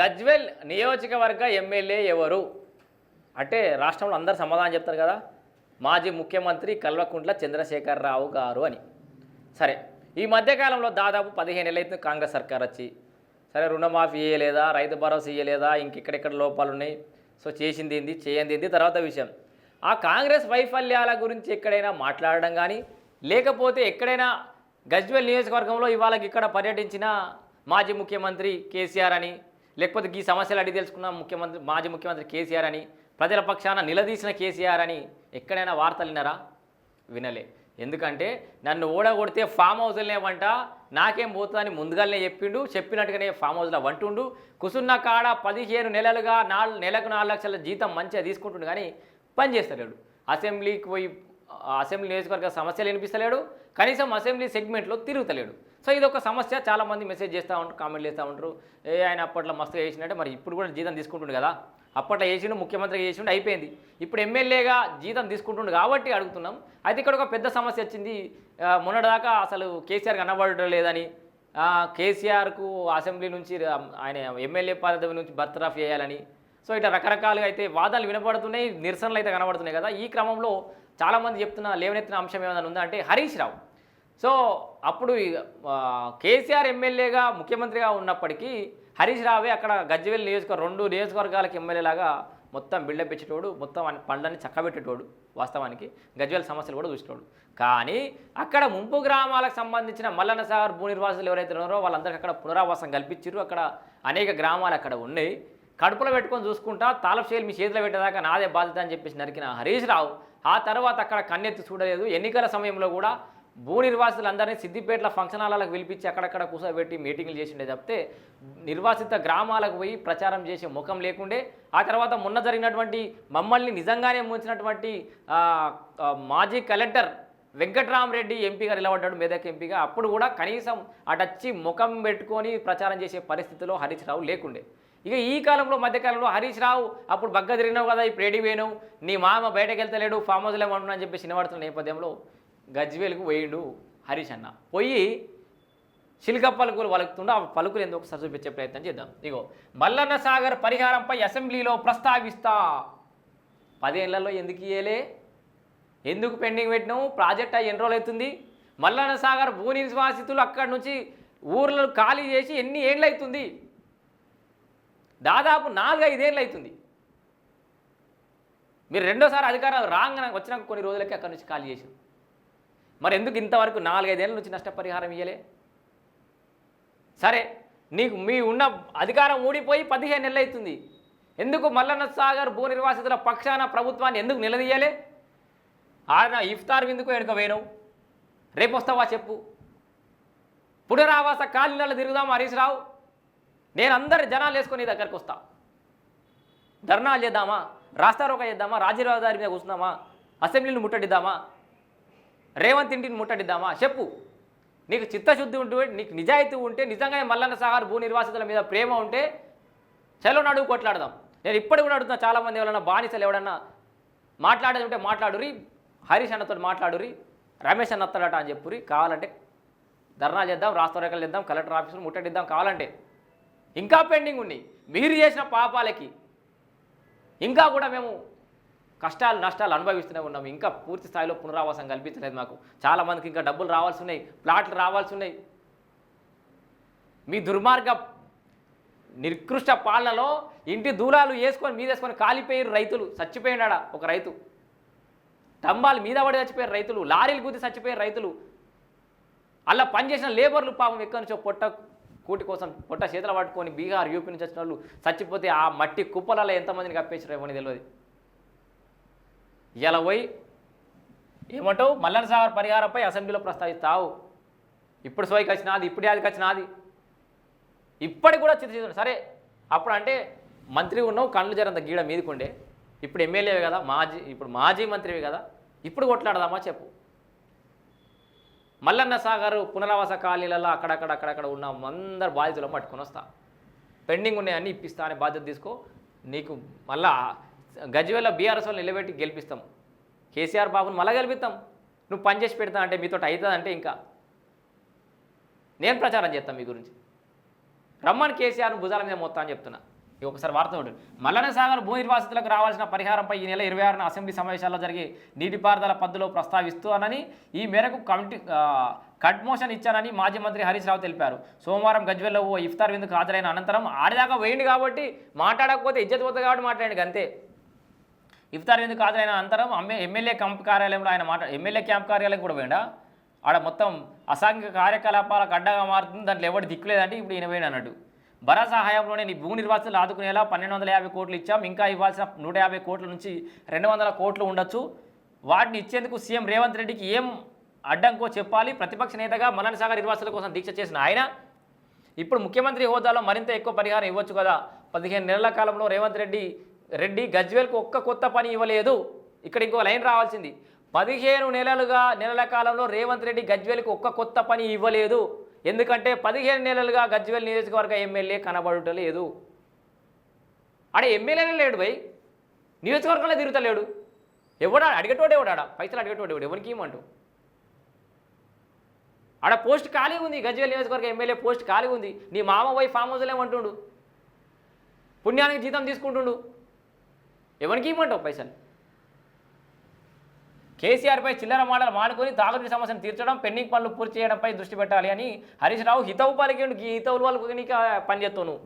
గజ్వెల్ నియోజకవర్గ ఎమ్మెల్యే ఎవరు? అంటే రాష్ట్రంలో అందరు సమాధానం చెప్తారు కదా. మాజీ ముఖ్యమంత్రి కల్వకుంట్ల చంద్రశేఖరరావు గారు అని. సరే ఈ మధ్యకాలంలో దాదాపు పదిహేను ఏళ్ళు అవుతుంది కాంగ్రెస్ సర్కార్ వచ్చి. సరే రుణమాఫీ ఇయ్యలేదా? రైతు భరోసా ఇయ్యలేదా? ఇంకెక్కడెక్కడ లోపాలు ఉన్నాయి? సో చేసింది ఏంది? చేయంది ఏంది? తర్వాత విషయం. ఆ కాంగ్రెస్ వైఫల్యాల గురించి ఎక్కడైనా మాట్లాడడం కానీ లేకపోతే ఎక్కడైనా గజ్వెల్ నియోజకవర్గంలో ఇవాళకి ఇక్కడ పర్యటించిన మాజీ ముఖ్యమంత్రి కేసీఆర్ అని లేకపోతే ఈ సమస్యలు అడిగి తెలుసుకున్న ముఖ్యమంత్రి మాజీ ముఖ్యమంత్రి కేసీఆర్ అని ప్రజల పక్షాన నిలదీసిన కేసీఆర్ అని ఎక్కడైనా వార్తలు విన్నారా? వినలే. ఎందుకంటే నన్ను ఓడగొడితే ఫామ్ హౌస్లనే వంట నాకేం పోతుందని ముందుగానే చెప్పిండు చెప్పినట్టుగానే ఫామ్ హౌస్లో వంటుండు. కుసున్న కాడ పదిహేను నెలలుగా నాలుగు నెలకు నాలుగు లక్షల జీతం మంచిగా తీసుకుంటుండు కానీ పని చేస్తలేడు అసెంబ్లీకి పోయి అసెంబ్లీ నియోజకవర్గ సమస్యలు వినిపిస్తలేడు కనీసం అసెంబ్లీ సెగ్మెంట్లో తిరుగుతలేడు. సో ఇది ఒక సమస్య చాలామంది మెసేజ్ చేస్తూ ఉంటారు కామెంట్లు చేస్తూ ఉంటారు. ఏ ఆయన అప్పట్లో మస్తుగా చేసినట్టే మరి ఇప్పుడు కూడా జీతం తీసుకుంటుండు కదా. అప్పట్లో చేసిండు ముఖ్యమంత్రిగా చేసిండు అయిపోయింది. ఇప్పుడు ఎమ్మెల్యేగా జీతం తీసుకుంటుండు కాబట్టి అడుగుతున్నాం. అయితే ఇక్కడ ఒక పెద్ద సమస్య వచ్చింది. మొన్నటిదాకా అసలు కేసీఆర్ కనబడడం లేదని కేసీఆర్కు అసెంబ్లీ నుంచి ఆయన ఎమ్మెల్యే పదవి నుంచి బర్తరఫ్ చేయాలని. సో ఇట్లా రకరకాలుగా అయితే వాదాలు వినపడుతున్నాయి నిరసనలు అయితే కనబడుతున్నాయి కదా. ఈ క్రమంలో చాలామంది చెప్తున్న లేవనెత్తిన అంశం ఏమైనా ఉందా అంటే హరీష్ రావు. సో అప్పుడు కేసీఆర్ ఎమ్మెల్యేగా ముఖ్యమంత్రిగా ఉన్నప్పటికీ హరీష్ రావే అక్కడ గజ్వేల్ నియోజకవర్గం రెండు నియోజకవర్గాలకు ఎమ్మెల్యేలాగా మొత్తం బిల్డప్ ఇచ్చేటోడు మొత్తం పండ్లని చక్కబెట్టేటోడు వాస్తవానికి. గజ్వేల్ సమస్యలు కూడా చూసేటోడు. కానీ అక్కడ ముంపు గ్రామాలకు సంబంధించిన మల్లన్న సాగర్ భూ నిర్వాసులు ఎవరైతే ఉన్నారో వాళ్ళందరికీ అక్కడ పునరావాసం కల్పించారు అక్కడ అనేక గ్రామాలు అక్కడ ఉన్నాయి. కడుపులో పెట్టుకొని చూసుకుంటా తాళపు మీ చేతిలో పెట్టేదాకా నాదే బాధ్యత అని చెప్పేసి నరికిన హరీష్ రావు ఆ తర్వాత అక్కడ కన్నెత్తి చూడలేదు. ఎన్నికల సమయంలో కూడా భూ నిర్వాసితులందరినీ సిద్దిపేటల ఫంక్షన్ హాలకు పిలిపించి అక్కడక్కడ కూర్చోబెట్టి మీటింగ్లు చేసిండే తప్పితే నిర్వాసిత గ్రామాలకు పోయి ప్రచారం చేసే ముఖం లేకుండే ఆ తర్వాత మొన్న జరిగినటువంటి మమ్మల్ని నిజంగానే ముంచినటువంటి మాజీ కలెక్టర్ వెంకట్రామరెడ్డి ఎంపీగా నిలబడ్డాడు మెదక్ ఎంపీగా. అప్పుడు కూడా కనీసం అటచ్చి ముఖం పెట్టుకొని ప్రచారం చేసే పరిస్థితిలో హరీష్ రావు లేకుండే. ఇక ఈ కాలంలో మధ్యకాలంలో హరీష్ రావు అప్పుడు బగ్గ తిరిగినావు కదా ఇప్పుడు రెడీ నీ మామ బయటకు వెళ్తలేడు ఫామ్ హౌస్లో ఉంటున్నా అని చెప్పి వినబడుతున్న నేపథ్యంలో గజ్వేలుకు పోయిండు హరీష్ అన్న. పోయి చిలుక పలుకులు వలుకుతుండో ఆ పలుకులు ఎందుకు ఒకసారి చూపించే ప్రయత్నం చేద్దాం. ఇగో మల్లన్న సాగర్ పరిహారంపై అసెంబ్లీలో ప్రస్తావిస్తా. పదేళ్ళలో ఎందుకు ఇయ్యలే? ఎందుకు పెండింగ్ పెట్టినావు? ప్రాజెక్ట్ అయ్యి ఎన్ని రోజులు అవుతుంది? మల్లన్న సాగర్ భూ నిర్వాసితులు అక్కడి నుంచి ఊర్లు ఖాళీ చేసి ఎన్ని ఏళ్ళు అవుతుంది దాదాపు నాలుగు ఐదేళ్ళు అవుతుంది. మీరు రెండోసారి అధికారం రాగానే వచ్చినాక కొన్ని రోజులకి అక్కడి నుంచి ఖాళీ చేశారు. మరి ఎందుకు ఇంతవరకు నాలుగైదేళ్ళ నుంచి నష్టపరిహారం ఇవ్వలే సరే నీకు మీ ఉన్న అధికారం ఊడిపోయి పదిహేను నెలలు అవుతుంది. ఎందుకు మల్లన్న సాగర్ భూ నిర్వాసితుల పక్షాన ప్రభుత్వాన్ని ఎందుకు నిలదీయలే? ఆయన ఇఫ్తార్ విందుకు వెనుక వేయను రేపు వస్తావా చెప్పు. పునరావాస కాలనీలలో తిరుగుదాం హరీష్ రావు. నేను అందరి జనాలు వేసుకొని దగ్గరకు వస్తా. ధర్నాలు చేద్దామా? రాస్తారోక చేద్దామా? రాజీరాజధారి మీద కూర్చుందామా? అసెంబ్లీని ముట్టడిద్దామా? రేవంత్ ఇంటిని ముట్టడిద్దామా? చెప్పు. నీకు చిత్తశుద్ధి ఉంటే నీకు నిజాయితీ ఉంటే నిజంగానే మల్లన్న సాగర్ భూ నిర్వాసితుల మీద ప్రేమ ఉంటే చలో నడువు కొట్లాడదాం. నేను ఇప్పటికి కూడా అడుగుతున్నా చాలామంది ఎవరైనా బానిసలు ఎవడన్నా మాట్లాడేది ఉంటే మాట్లాడురి హరీష్ అన్నతో మాట్లాడురి రమేష్ అన్న వస్తాడట అని చెప్పురి కావాలంటే ధర్నా చేద్దాం రాస్తారోకలు చేద్దాం కలెక్టర్ ఆఫీసులు ముట్టడిద్దాం కావాలంటే. ఇంకా పెండింగ్ ఉన్నాయి మీరు చేసిన పాపాలకి ఇంకా కూడా మేము కష్టాలు నష్టాలు అనుభవిస్తూనే ఉన్నాం. ఇంకా పూర్తి స్థాయిలో పునరావాసం కల్పించలేదు మాకు. చాలామందికి ఇంకా డబ్బులు రావాల్సి ఉన్నాయి ప్లాట్లు రావాల్సి ఉన్నాయి. మీ దుర్మార్గ నిర్కృష్ట పాలనలో ఇంటి దూలాలు వేసుకొని మీద వేసుకొని కాలిపోయారు రైతులు. చచ్చిపోయినాడా ఒక రైతు. స్తంభాలు మీద పడి చచ్చిపోయారు రైతులు. లారీలు గుద్ది చచ్చిపోయారు రైతులు. అలా పనిచేసిన లేబర్లు పాపం ఎక్కడి నుంచో పొట్ట కూటి కోసం పొట్ట చేతులు పట్టుకొని బీహార్ యూపీ నుంచి వచ్చిన వాళ్ళు చచ్చిపోతే ఆ మట్టి కుప్పలలో ఎంతమందిని కప్పేసారు ఏమని తెలియదు. ఇలా పోయి ఏమంటావు? మల్లన్న సాగర్ పరిహారంపై అసెంబ్లీలో ప్రస్తావిస్తావు. ఇప్పుడు సోయికి వచ్చినాది ఇప్పుడు యాదికి వచ్చినాది ఇప్పటికి కూడా చిత్ర సరే అప్పుడు అంటే మంత్రి ఉన్నావు కళ్ళు జరంత గీడ మీదకుండే. ఇప్పుడు ఎమ్మెల్యేవి కదా మాజీ ఇప్పుడు మాజీ మంత్రివి కదా. ఇప్పుడు కొట్లాడదామా చెప్పు. మల్లన్న సాగర్ పునరావాస ఖాళీలలో అక్కడక్కడ అక్కడక్కడ ఉన్న అందరు బాధితులను పట్టుకొని వస్తా. పెండింగ్ ఉన్నాయన్నీ ఇప్పిస్తా అనే బాధ్యత తీసుకో. నీకు మళ్ళా గజ్వేల బీఆర్ఎస్ వాళ్ళు నిలబెట్టి గెలిపిస్తాం. కేసీఆర్ బాబుని మళ్ళా గెలిపిస్తాం. నువ్వు పని చేసి పెడతా అంటే మీతో అవుతుందంటే ఇంకా. నేను ప్రచారం చేస్తాను మీ గురించి. రమ్మని కేసీఆర్ భుజాల మీద మొత్తం అని చెప్తున్నా. ఇది ఒకసారి వార్త ఉంటుంది మల్లన సాగర్ భూ నిర్వాసితులకు రావాల్సిన పరిహారంపై ఈ నెల ఇరవై ఆరున అసెంబ్లీ సమావేశాల్లో జరిగే నీటిపారుదల పద్ధతిలో ప్రస్తావిస్తూ అనని ఈ మేరకు కమిటీ కట్ మోషన్ ఇచ్చానని మాజీ మంత్రి హరీష్ రావు తెలిపారు. సోమవారం గజ్వెల్లో ఓ ఇఫ్తార్ విందుకు హాజరైన అనంతరం ఆడిదాకా వేయండి కాబట్టి మాట్లాడకపోతే ఇజ్జత్ పోతుంది కాబట్టి మాట్లాడండి అంతే. ఇఫ్తార్ ఎందుకు హాజరైన అంతరం అమ్మే ఎమ్మెల్యే క్యాంప్ కార్యాలయంలో ఆయన మాట ఎమ్మెల్యే క్యాంప్ కార్యాలయం కూడా పోయిండా? ఆడ మొత్తం అసాంఘిక కార్యకలాపాలకు అడ్డగా మారుతుంది దాంట్లో ఎవరు దిక్కులేదంటే ఇప్పుడు ఈయన పోయిన అన్నట్టు. భరోసా సహాయంలోనే నీ భూ నిర్వాసితులు ఆదుకునేలా పన్నెండు వందల యాభై కోట్లు ఇచ్చాం ఇంకా ఇవ్వాల్సిన నూట యాభై కోట్ల నుంచి రెండు వందల కోట్లు ఉండొచ్చు. వాటిని ఇచ్చేందుకు సీఎం రేవంత్ రెడ్డికి ఏం అడ్డంకో చెప్పాలి? ప్రతిపక్ష నేతగా మల్లన సాగర్ నిర్వాసుల కోసం దీక్ష చేసిన ఆయన? ఇప్పుడు ముఖ్యమంత్రి హోదాలో మరింత ఎక్కువ పరిహారం ఇవ్వచ్చు కదా? పదిహేను నెలల కాలంలో రేవంత్ రెడ్డి రెడ్డి గజ్వేల్కు ఒక్క కొత్త పని ఇవ్వలేదు. ఇక్కడ ఇంకో లైన్ రావాల్సింది. పదిహేను నెలలుగా నెలల కాలంలో రేవంత్ రెడ్డి గజ్వేల్కి ఒక్క కొత్త పని ఇవ్వలేదు. ఎందుకంటే పదిహేను నెలలుగా గజ్వేల్ నియోజకవర్గ ఎమ్మెల్యే కనబడటలేదు ఆడ ఎమ్మెల్యేనే లేడు భయ్ నియోజకవర్గంలో తిరుగుతలేడు. ఎవడా అడిగేటోడు ఆడ. పైసలు అడిగేటోడు ఎవడు ఎవరికి ఇవ్వమంటూ? ఆడ పోస్ట్ ఖాళీ ఉంది. గజ్వేల్ నియోజకవర్గ ఎమ్మెల్యే పోస్ట్ ఖాళీ ఉంది. నీ మామ పోయి ఫామ్ హౌస్లో ఏమంటుండు? పుణ్యానికి జీతం తీసుకుంటుండు. ఎవరికి ఇవ్వమంటావు పైసలు? కేసీఆర్పై చిల్లర మాటలు మానుకొని తాగునీటి సమస్యను తీర్చడం పెండింగ్ పనులు పూర్తి చేయడంపై దృష్టి పెట్టాలి అని హరీష్ రావు హితవు పలికిండు హితవులు హితవుల వాళ్ళకు పనిచేస్తావు నువ్వు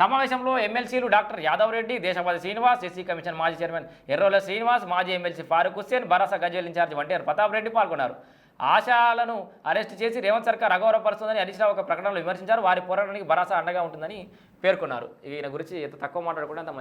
సమావేశంలో ఎమ్మెల్సీలు doctor Yadav Reddy Deshpati Srinivas SC commission మాజీ చైర్మన్ ఎర్రోల శ్రీనివాస్ మాజీ ఎమ్మెల్సీ ఫారూక్ హుస్సేన్ భరోసా గజ్వేల్ ఇన్ఛార్జ్ వంటేరు ప్రతాప్ రెడ్డి పాల్గొన్నారు. ఆశాలను అరెస్ట్ చేసి రేవంత్ సర్కార్ అగౌరవపరుస్తుందని హరీష్ రావు ఒక ప్రకటనలో విమర్శించారు. వారి పోరాటానికి భరోసా అండగా ఉంటుందని పేర్కొన్నారు. ఈయన గురించి ఎంత తక్కువ మాట్లాడకుండా అంత